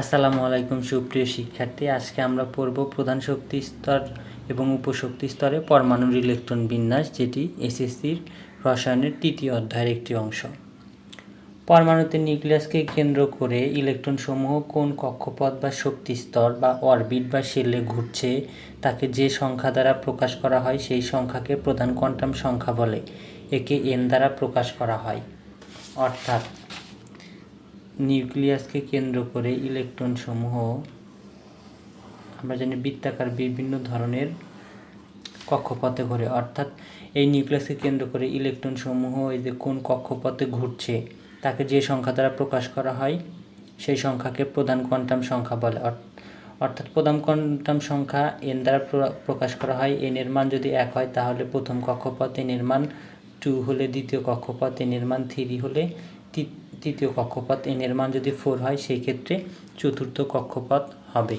আসসালামু আলাইকুম, সুপ্রিয় শিক্ষার্থী। আজকে আমরা পড়ব প্রধান শক্তি স্তর এবং উপশক্তি স্তরে পরমাণুর ইলেকট্রন বিন্যাস, যেটি এসএসসির রসায়নের তৃতীয় অধ্যায়ের একটি অংশ। পরমাণুতে নিউক্লিয়াসকে কেন্দ্র করে ইলেকট্রনসমূহ কোন কক্ষপথ বা শক্তি স্তর বা অরবিট বা শেলে ঘুরছে, তাকে যে সংখ্যা দ্বারা প্রকাশ করা হয়, সেই সংখ্যাকে প্রধান কোয়ান্টাম সংখ্যা বলে। একে এন দ্বারা প্রকাশ করা হয়। অর্থাৎ নিউক্লিয়াসকে কেন্দ্র করে ইলেকট্রনসমূহ, আমরা জানি বৃত্তাকার বিভিন্ন ধরনের কক্ষপথে ঘোরে। অর্থাৎ এই নিউক্লিয়াসকে কেন্দ্র করে ইলেকট্রনসমূহ, এই যে কোন কক্ষপথে ঘুরছে, তাকে যে সংখ্যা দ্বারা প্রকাশ করা হয়, সেই সংখ্যাকে প্রধান কোয়ান্টাম সংখ্যা বলে। অর- অর্থাৎ প্রধান কোয়ান্টাম সংখ্যা এন দ্বারা প্র- প্রকাশ করা হয়। এন এর মান যদি এক হয়, তাহলে প্রথম কক্ষপথ এন এর মান টু হলে দ্বিতীয় কক্ষপথ এন এর মান থ্রি হলে তৃতীয় কক্ষপথ এন এর মান যদি ফোর হয়, সেই ক্ষেত্রে চতুর্থ কক্ষপথ হবে।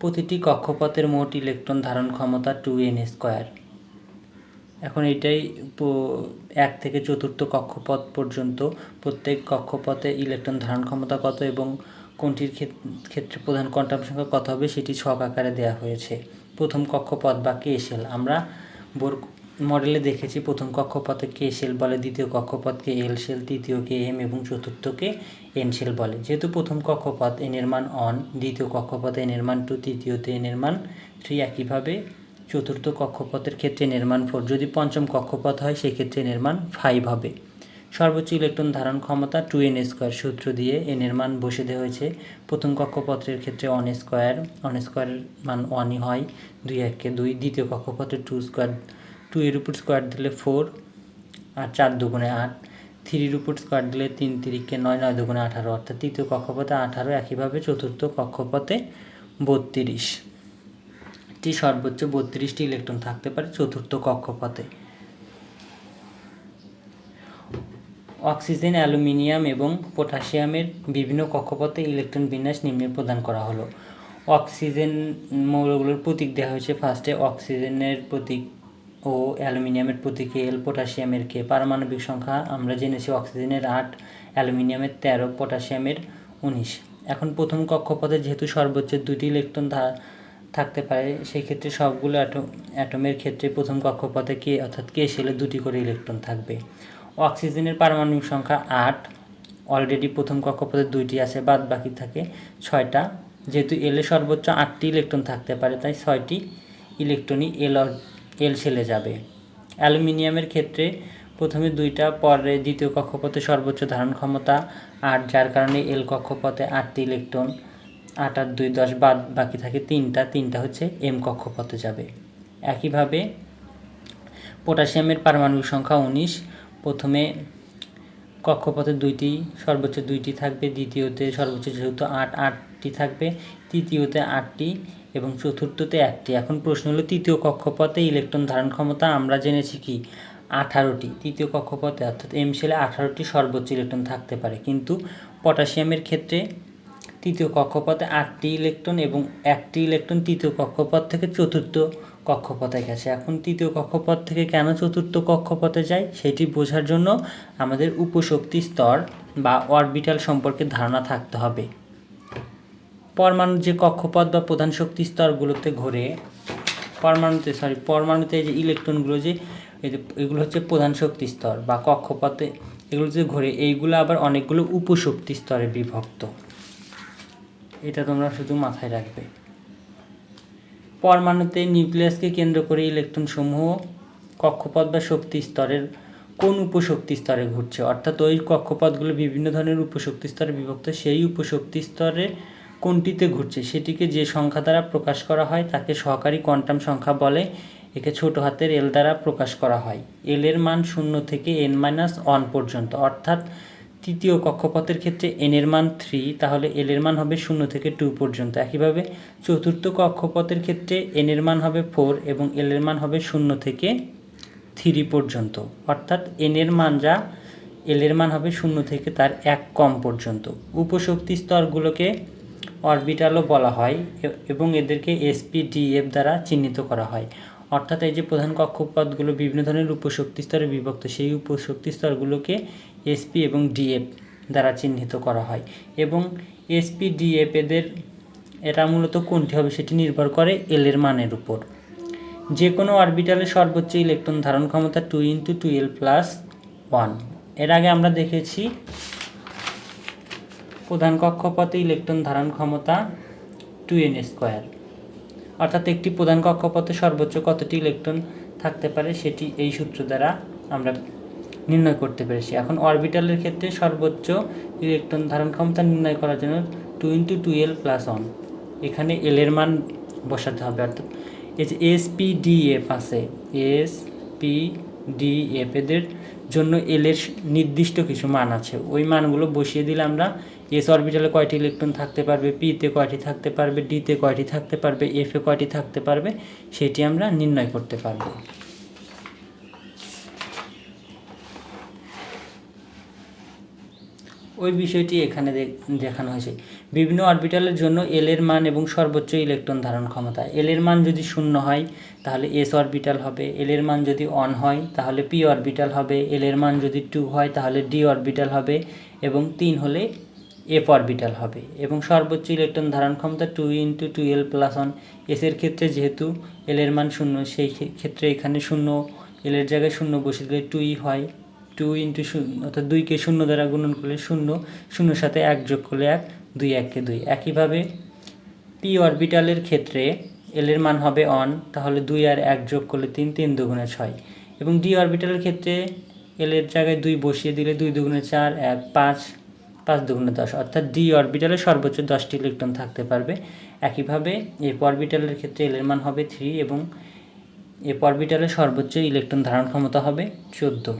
প্রতিটি কক্ষপথের মোট ইলেকট্রন ধারণ ক্ষমতা টু এন স্কোয়ার। এখন এটাই এক থেকে চতুর্থ কক্ষপথ পর্যন্ত প্রত্যেক কক্ষপথে ইলেকট্রন ধারণ ক্ষমতা কত এবং কোনটির ক্ষেত- ক্ষেত্রে প্রধান কোয়ান্টাম সংখ্যা কত হবে, সেটি ছক আকারে দেওয়া হয়েছে। প্রথম কক্ষপথ বা কে সেল আমরা বোর মডেলে দেখেছি, প্রথম কক্ষপথে কে সেল বলে, দ্বিতীয় কক্ষপথকে এল সেল তৃতীয়কে এম এবং চতুর্থকে এন সেল বলে। যেহেতু প্রথম কক্ষপথ এন এর মান অন, দ্বিতীয় কক্ষপথে এন এর মান টু, তৃতীয়তে এন এর মান থ্রি একইভাবে, চতুর্থ কক্ষপথের ক্ষেত্রে এন এর মান ফোর। যদি পঞ্চম কক্ষপথ হয়, সেক্ষেত্রে এন এর মান ফাইভ হবে। সর্বোচ্চ ইলেকট্রন ধারণ ক্ষমতা টু এন স্কোয়ার সূত্র দিয়ে এন এর মান বসে দেওয়া হয়েছে। প্রথম কক্ষপথের ক্ষেত্রে অন স্কোয়ার, অন স্কোয়ারের মান ওয়ানই হয়, দুই এককে দুই। দ্বিতীয় কক্ষপথে টু স্কোয়ার টু এর উপর স্কোয়ার দিলে ফোর আর চার দুগুণে আট। থ্রির উপর স্কোয়ার দিলে তিন তিরিককে নয় নয় দুগুণে আঠারো। অর্থাৎ তৃতীয় কক্ষপথে আঠারো, একইভাবে চতুর্থ কক্ষপথে বত্রিশ। টি সর্বোচ্চ বত্রিশটি ইলেকট্রন থাকতে পারে চতুর্থ কক্ষপথে। অক্সিজেন, অ্যালুমিনিয়াম এবং পটাশিয়ামের বিভিন্ন কক্ষপথে ইলেকট্রন বিন্যাস নিম্নে প্রদান করা হলো। অক্সিজেন মৌলগুলোর প্রতীক দেওয়া হয়েছে ফার্স্টে অক্সিজেনের প্রতীক ও অ্যালুমিনিয়ামের প্রতীক এল পটাশিয়ামের কে পারমাণবিক সংখ্যা, আমরা জেনেছি অক্সিজেনের আট, অ্যালুমিনিয়ামের তেরো, পটাশিয়ামের উনিশ। এখন প্রথম কক্ষপথে যেহেতু সর্বোচ্চ দুটি ইলেকট্রন থাকতে পারে সেই ক্ষেত্রে সবগুলো অ্যাটম অ্যাটমের ক্ষেত্রে প্রথম কক্ষপথে কে, অর্থাৎ কে সেলে দুটি করে ইলেকট্রন থাকবে। অক্সিজেনের পারমাণবিক সংখ্যা আট, অলরেডি প্রথম কক্ষপথে দুইটি আছে বাদ বাকি থাকে ছয়টা। যেহেতু এলে সর্বোচ্চ আটটি ইলেকট্রন থাকতে পারে, তাই ছয়টি ইলেকট্রনই এল এল সেলে যাবে। অ্যালুমিনিয়ামের ক্ষেত্রে প্রথমে দুইটা, পরে দ্বিতীয় কক্ষপথে সর্বোচ্চ ধারণ ক্ষমতা আট যার কারণে এল কক্ষপথে আটটি ইলেকট্রন, আট আর দুই দশ বাদ বাকি থাকে তিনটা তিনটা হচ্ছে এম কক্ষপথে যাবে। একইভাবে পটাশিয়ামের পারমাণবিক সংখ্যা উনিশ, প্রথমে কক্ষপথে দুইটি, সর্বোচ্চ দুইটি থাকবে, দ্বিতীয়তে সর্বোচ্চ যেহেতু আট, আটটি থাকবে, তৃতীয়তে আটটি এবং চতুর্থতে একটি। এখন প্রশ্ন হলো, তৃতীয় কক্ষপথে ইলেকট্রন ধারণ ক্ষমতা আমরা জেনেছি কি? আঠারোটি। তৃতীয় কক্ষপথে, অর্থাৎ এম সেলে আঠারোটি সর্বোচ্চ ইলেকট্রন থাকতে পারে। কিন্তু পটাশিয়ামের ক্ষেত্রে তৃতীয় কক্ষপথে আটটি ইলেকট্রন এবং একটি ইলেকট্রন তৃতীয় কক্ষপথ থেকে চতুর্থ কক্ষপথে গেছে। এখন তৃতীয় কক্ষপথ থেকে কেন চতুর্থ কক্ষপথে যায়, সেটি বোঝার জন্য আমাদের উপশক্তি স্তর বা অরবিটাল সম্পর্কে ধারণা থাকতে হবে। পরমাণুর যে কক্ষপথ বা প্রধান শক্তি স্তরগুলোতে ঘোরে, পরমাণুতে সরি পরমাণুতে যে ইলেকট্রনগুলো যে এগুলো হচ্ছে প্রধান শক্তি স্তর বা কক্ষপথে এগুলো যে ঘোরে, এইগুলো আবার অনেকগুলো উপশক্তি স্তরে বিভক্ত। এটা তোমরা শুধু মাথায় রাখবে। পরমাণুতে নিউক্লিয়াসকে কেন্দ্র করে ইলেকট্রন সমূহ কক্ষপথ বা শক্তি স্তরের কোন উপশক্তি স্তরে ঘুরছে? অর্থাৎ ওই কক্ষপথগুলো বিভিন্ন ধরনের উপশক্তি স্তরে বিভক্ত, সেই উপশক্তি স্তরে কোনটিতে ঘুরছে, সেটিকে যে সংখ্যা দ্বারা প্রকাশ করা হয় তাকে সহকারী কোয়ান্টাম সংখ্যা বলে। একে ছোট হাতের এল দ্বারা প্রকাশ করা হয়। এল এর মান শূন্য থেকে এন মাইনাস ওয়ান পর্যন্ত। অর্থাৎ তৃতীয় কক্ষপথের ক্ষেত্রে এন এর মান থ্রি তাহলে এল এর মান হবে শূন্য থেকে টু পর্যন্ত। একইভাবে চতুর্থ কক্ষপথের ক্ষেত্রে এন এর মান হবে ফোর এবং এল এর মান হবে শূন্য থেকে থ্রি পর্যন্ত। অর্থাৎ এন এর মান যা এল এর মান হবে শূন্য থেকে তার এক কম পর্যন্ত। উপশক্তি স্তরগুলোকে অরবিটালও বলা হয় এবং এদেরকে এসপিডিএফ দ্বারা চিহ্নিত করা হয়। অর্থাৎ এই যে প্রধান কক্ষপথগুলো বিভিন্ন ধরনের উপশক্তি স্তরে বিভক্ত, সেই উপশক্তি স্তরগুলোকে এসপি এবং ডিএফ দ্বারা চিহ্নিত করা হয়। এবং এসপিডিএফ এদের, এটা মূলত কোনটি হবে সেটি নির্ভর করে এল এর মানের উপর। যে কোনো অরবিটালের সর্বোচ্চ ইলেকট্রন ধারণ ক্ষমতা টু ইন্টু টুয়েলভ প্লাস ওয়ানের আগে আমরা দেখেছি প্রধান কক্ষপথে ইলেকট্রন ধারণ ক্ষমতা টু এন স্কোয়ার। অর্থাৎ একটি প্রধান কক্ষপথে সর্বোচ্চ কতটি ইলেকট্রন থাকতে পারে সেটি এই সূত্র দ্বারা আমরা নির্ণয় করতে পেরেছি। এখন অরবিটালের ক্ষেত্রে সর্বোচ্চ ইলেকট্রন ধারণ ক্ষমতা নির্ণয় করার জন্য two into twelve plus one. এখানে এল এর মান বসাতে হবে। অর্থাৎ এই যে এস পি ডি এফ আছে, এস পি ডি এফ এদের জন্য এল এর নির্দিষ্ট কিছু মান আছে। ওই মানগুলো বসিয়ে দিলে আমরা এস অরবিটালে কয়টি ইলেকট্রন থাকতে পারবে পিতে কয়টি থাকতে পারবে ডিতে কয়টি থাকতে পারবে এফে কয়টি থাকতে পারবে, সেটি আমরা নির্ণয় করতে পারব। ওই বিষয়টি এখানে দেখ- দেখানো হয়েছে। বিভিন্ন অরবিটালের জন্য এল এর মান এবং সর্বোচ্চ ইলেকট্রন ধারণ ক্ষমতা। এল এর মান যদি শূন্য হয়, তাহলে এস অরবিটাল হবে। এল এর মান যদি অন হয়, তাহলে পি অরবিটাল হবে। এল এর মান যদি টু হয়, তাহলে ডি অরবিটাল হবে এবং তিন হলে এফ অরবিটাল হবে এবং সর্বোচ্চ ইলেকট্রন ধারণ ক্ষমতা two into twelve plus one এসের ক্ষেত্রে যেহেতু এল এর মান শূন্য, সেই ক্ষে- ক্ষেত্রে এখানে শূন্য এল এর জায়গায় শূন্য বসিয়ে দিলে টুই হয়। টু ইন্টু শূন্য, অর্থাৎ দুইকে শূন্য দ্বারা গুণন করলে শূন্য, শূন্যর সাথে এক যোগ করলে এক, দুই এককে দুই। একইভাবে পি অরবিটালের ক্ষেত্রে এল এর মান হবে অন তাহলে দুই আর এক যোগ করলে তিন তিন দুগুণে ছয়। এবং ডি অরবিটালের ক্ষেত্রে এল এর জায়গায় দুই বসিয়ে দিলে দুই দুগুণে চার, এক, পাঁচ পাঁচ দুগুণে দশ, অর্থাৎ ডি অরবিটালে সর্বোচ্চ দশটি ইলেকট্রন থাকতে পারবে। একইভাবে এফ অরবিটালের ক্ষেত্রে এল এর মান হবে থ্রি এবং এফ অরবিটালের সর্বোচ্চ ইলেকট্রন ধারণ ক্ষমতা হবে চোদ্দ।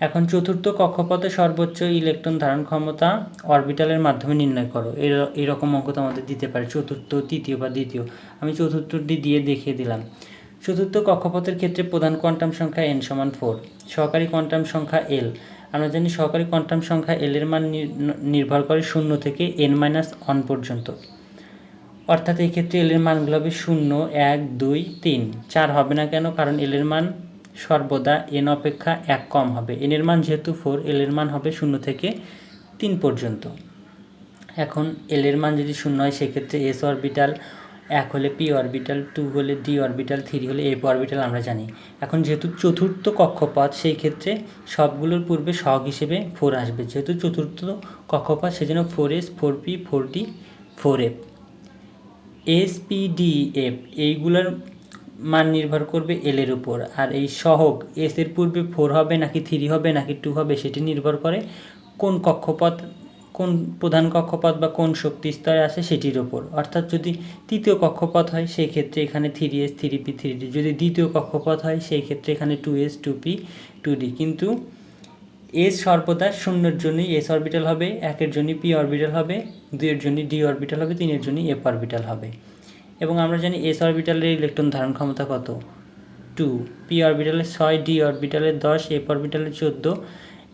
এখন চতুর্থ কক্ষপথে সর্বোচ্চ ইলেকট্রন ধারণ ক্ষমতা অরবিটালের মাধ্যমে নির্ণয় করো। এর- এরকম অঙ্ক তোমাদের দিতে পারে, চতুর্থ, তৃতীয় বা দ্বিতীয়। আমি চতুর্থটি দিয়ে দেখিয়ে দিলাম। চতুর্থ কক্ষপথের ক্ষেত্রে প্রধান কোয়ান্টাম সংখ্যা এন সমান ফোর সহকারী কোয়ান্টাম সংখ্যা এল আমরা জানি সহকারী কোয়ান্টাম সংখ্যা এল এর মান নির- নির্ভর করে শূন্য থেকে এন মাইনাস ওয়ান পর্যন্ত। অর্থাৎ এই ক্ষেত্রে এল এর মানগুলো হবে শূন্য, এক, দুই, তিন। চার হবে না কেন? কারণ এল এর মান সর্বদা এন অপেক্ষা এক কম হবে। এন এর মান যেহেতু ফোর এল এর মান হবে শূন্য থেকে তিন পর্যন্ত। এখন এল এর মান যদি শূন্য হয়, সেক্ষেত্রে এস অরবিটাল এক হলে পি অরবিটাল টু হলে ডি অরবিটাল থ্রি হলে এফ অরবিটাল আমরা জানি। এখন যেহেতু চতুর্থ কক্ষপথ, সেই ক্ষেত্রে সবগুলোর পূর্বে সহগ হিসেবে ফোর আসবে। যেহেতু চতুর্থ কক্ষপথ, সেজন্য four S four P four D four F SPDF এইগুলোর মান নির্ভর করবে এল এর উপর। আর এই সহগ এস এর পূর্বে ফোর হবে নাকি থ্রি হবে নাকি টু হবে, সেটি নির্ভর করে কোন কক্ষপথ কোন প্রধান কক্ষপথ বা কোন শক্তি স্তরে আসে সেটির ওপর। অর্থাৎ যদি তৃতীয় কক্ষপথ হয়, সেই ক্ষেত্রে এখানে three S three P three D যদি দ্বিতীয় কক্ষপথ হয়, সেই ক্ষেত্রে এখানে two S two P two D কিন্তু এস সর্বদা শূন্যের জন্যই এস অরবিটাল হবে, একের জন্য পি অরবিটাল হবে, দুইয়ের জন্য ডি অরবিটাল হবে, তিনের জন্য এফ অরবিটাল হবে। এবং আমরা জানি এস অরবিটালের ইলেকট্রন ধারণ ক্ষমতা কত? টু পি অরবিটালের ছয় ডি অরবিটালের দশ এফ অরবিটালের চোদ্দ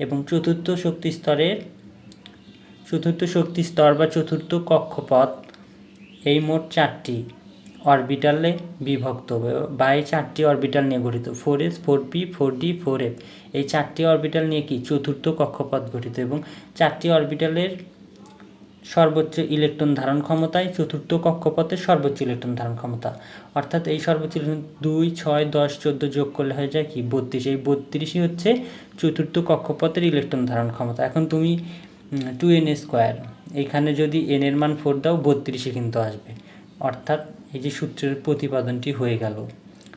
এবং চতুর্থ শক্তি স্তরের চতুর্থ শক্তি স্তর বা চতুর্থ কক্ষপথ, এই মোট চারটি অরবিটালে বিভক্ত, বা এই চারটি অরবিটাল নিয়ে গঠিত। Four S four P four D four F এই চারটি অরবিটাল নিয়ে কি? চতুর্থ কক্ষপথ গঠিত এবং চারটি অরবিটালের সর্বোচ্চ ইলেকট্রন ধারণ ক্ষমতায় চতুর্থ কক্ষপথের সর্বোচ্চ ইলেকট্রন ধারণ ক্ষমতা। অর্থাৎ এই সর্বোচ্চ ইলেকট্রন দুই, ছয়, দশ, চোদ্দ যোগ করলে হয়ে যায় কি? বত্রিশ। এই বত্রিশই হচ্ছে চতুর্থ কক্ষপথের ইলেকট্রন ধারণ ক্ষমতা। এখন তুমি টু এন স্কোয়ার এখানে যদি এন এর মান ফোর দাও, বত্রিশে কিন্তু আসবে। অর্থাৎ এই যে সূত্রের প্রতিপাদনটি হয়ে গেল।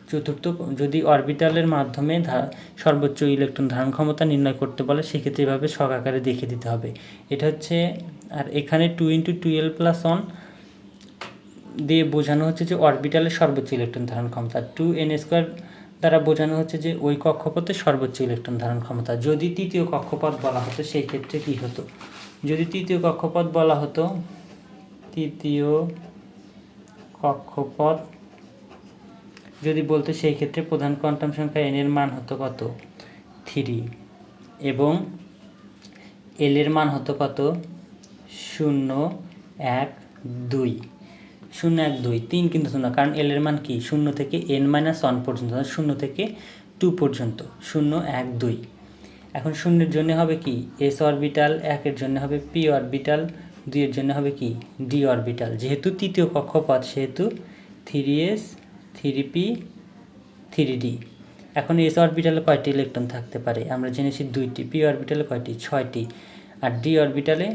চতুর্থ, যদি অরবিটালের মাধ্যমে সর্বোচ্চ ইলেকট্রন ধারণ ক্ষমতা নির্ণয় করতে বলে, সেক্ষেত্রে এভাবে ছক আকারে দেখে দিতে হবে। এটা হচ্ছে, আর এখানে two into twelve plus one দিয়ে বোঝানো হচ্ছে যে অরবিটালের সর্বোচ্চ ইলেকট্রন ধারণ ক্ষমতা। টু এন স্কোয়ার দ্বারা বোঝানো হচ্ছে যে ওই কক্ষপথের সর্বোচ্চ ইলেকট্রন ধারণ ক্ষমতা। যদি তৃতীয় কক্ষপথ বলা হতো, সেই ক্ষেত্রে কী হতো? যদি তৃতীয় কক্ষপথ বলা হতো, তৃতীয় কক্ষপথ যদি বলতো, সেই ক্ষেত্রে প্রধান কোয়ান্টাম সংখ্যা এন এর মান হতো কত? থ্রি। এবং এল এর মান হতো কত? শূন্য, এক, দুই। শূন্য এক দুই, তিন কিন্তু শূন্য, কারণ এল এর মান কি? শূন্য থেকে এন মাইনাস ওয়ান পর্যন্ত শূন্য থেকে টু পর্যন্ত, শূন্য এক দুই। এখন শূন্যের জন্য হবে কি? এস অরবিটাল একের জন্য হবে পি অরবিটাল দুইয়ের জন্য হবে কি? ডি অরবিটাল যেহেতু তৃতীয় কক্ষপথ, সেহেতু three S three P three D এখন এস অরবিটালে কয়টি ইলেকট্রন থাকতে পারে? আমরা জেনেছি দুইটি পি অরবিটালে কয়টি? ছয়টি। আর ডি অরবিটালে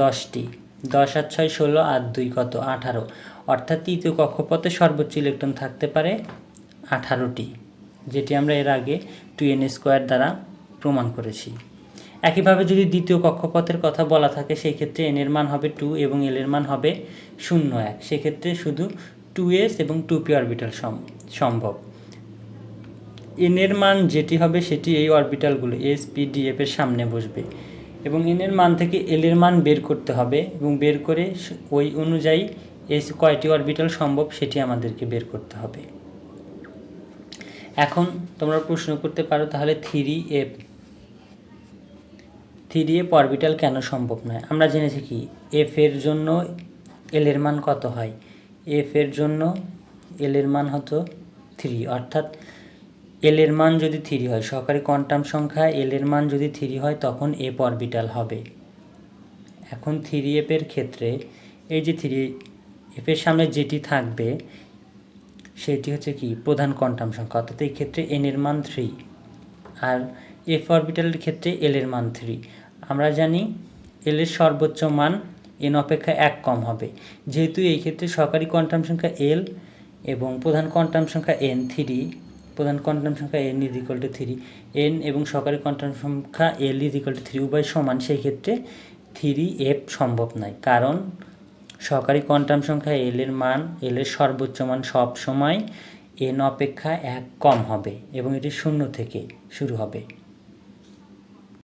দশটি। দশ আর ছয় ষোলো, আর দুই কত? আঠারো। অর্থাৎ তৃতীয় কক্ষপথে সর্বোচ্চ ইলেকট্রন থাকতে পারে আঠারোটি, যেটি আমরা এর আগে টু এন স্কোয়ার দ্বারা প্রমাণ করেছি। একইভাবে যদি দ্বিতীয় কক্ষপথের কথা বলা থাকে সেই ক্ষেত্রে এন এর মান হবে টু এবং এল এর মান হবে শূন্য এক। সেক্ষেত্রে শুধু টু এস এবং টু পি অরবিটাল সম্ভব। এন এর মান যেটি হবে, সেটি এই অরবিটালগুলো এস পি ডি এফ এর সামনে বসবে। এবং এন এর মান থেকে এল এর মান বের করতে হবে এবং বের করে ওই অনুযায়ী এস কয়টি অরবিটাল সম্ভব সেটি আমাদেরকে বের করতে হবে। এখন তোমরা প্রশ্ন করতে পারো, তাহলে three F three F orbital কেন সম্ভব নয়? আমরা জেনেছি কি এফ এর জন্য এল এর মান কত হয়? এফ এর জন্য এল এর মান হতো থ্রি অর্থাৎ এল এর মান যদি থ্রি হয়, সহকারী কোয়ান্টাম সংখ্যা এল এর মান যদি থ্রি হয়, তখন এফ অরবিটাল হবে। এখন থ্রি এফের ক্ষেত্রে এই যে থ্রি এফের সামনে যেটি থাকবে, সেটি হচ্ছে কি? প্রধান কোয়ান্টাম সংখ্যা। অর্থাৎ এই ক্ষেত্রে এন এর মান থ্রি আর এফ অরবিটালের ক্ষেত্রে এল এর মান থ্রি আমরা জানি এল এর সর্বোচ্চ মান এন অপেক্ষা এক কম হবে। যেহেতু এই ক্ষেত্রে সহকারী কোয়ান্টাম সংখ্যা এল এবং প্রধান কোয়ান্টাম সংখ্যা এন থ্রি প্রধান কোয়ান্টাম সংখ্যা N is equal to three N এবং সহকারী কোয়ান্টাম সংখ্যা L is equal to three উভয় সমান, সেই ক্ষেত্রে থ্রি এফ সম্ভব নয়। কারণ সহকারী কোয়ান্টাম সংখ্যা এল এর মান এল এর সর্বোচ্চ মান সব সময় এন অপেক্ষা এক কম হবে এবং এটি শূন্য থেকে শুরু হবে।